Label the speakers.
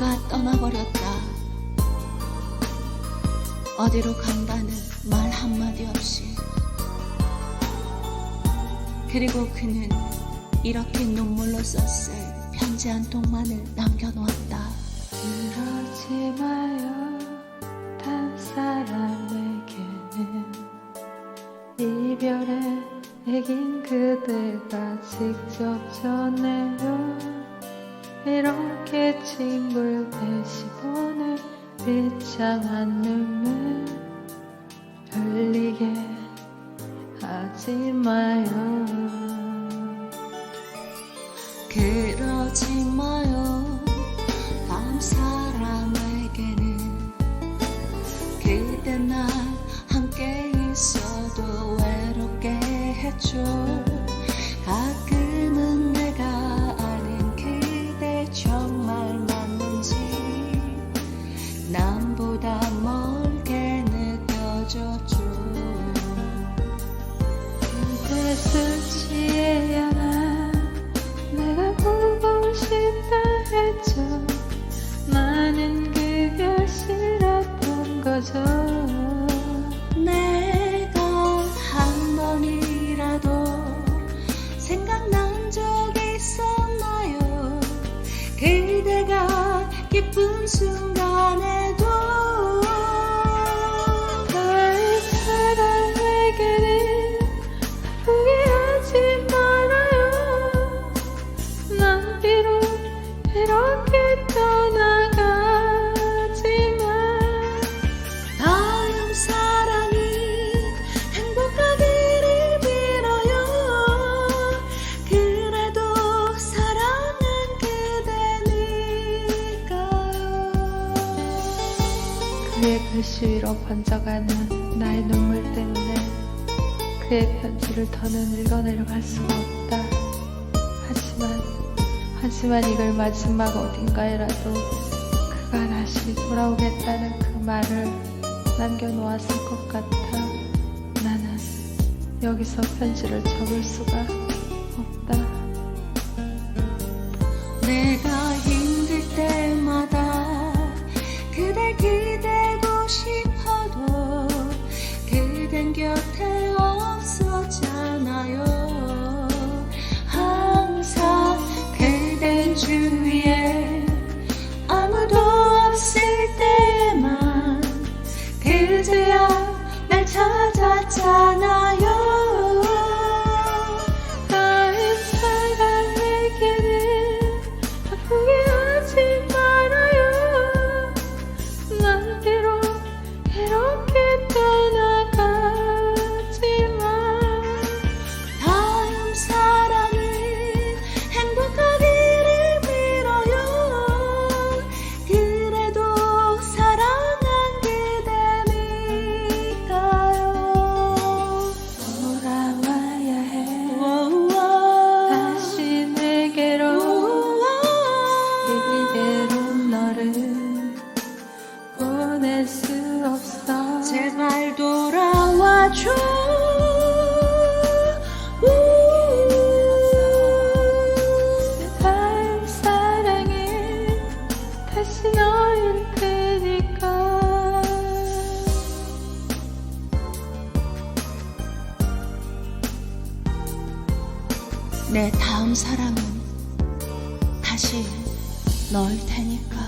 Speaker 1: 그가 떠나버렸다. 어디로 간다는 말 한마디 없이. 그리고 그는 이렇게 눈물로 썼을 편지 한 통만을 남겨놓았다.
Speaker 2: 그러지 마요 단 사람에게는 이별의 애긴 그대가 직접 전해요 이렇게 징글 대시보는 비참한 눈물 흘리게 하지 마요
Speaker 1: 그러지 마요. 다음 사람에게는 그대 날 함께 있어도 외롭게 해줘. 그대
Speaker 2: 그의 글씨 위로 번져가는 나의 눈물 때문에 그의 편지를 더는 읽어내려갈 수가 없다. 하지만, 하지만 이걸 마지막 어딘가에라도 그가 다시 돌아오겠다는 그 말을 남겨놓았을 것 같아. 나는 여기서 편지를 접을 수가 없다.
Speaker 1: 내가 곁에 없었잖아요. 항상 그댄 주위에 아무도 없을 때만 그제야 날 찾았잖아
Speaker 2: 보낼 수 없어.
Speaker 1: 제발 돌아와줘.
Speaker 2: 내 다음 사랑은 다시 너일 테니까.
Speaker 1: 내 다음 사랑은 다시 너일 테니까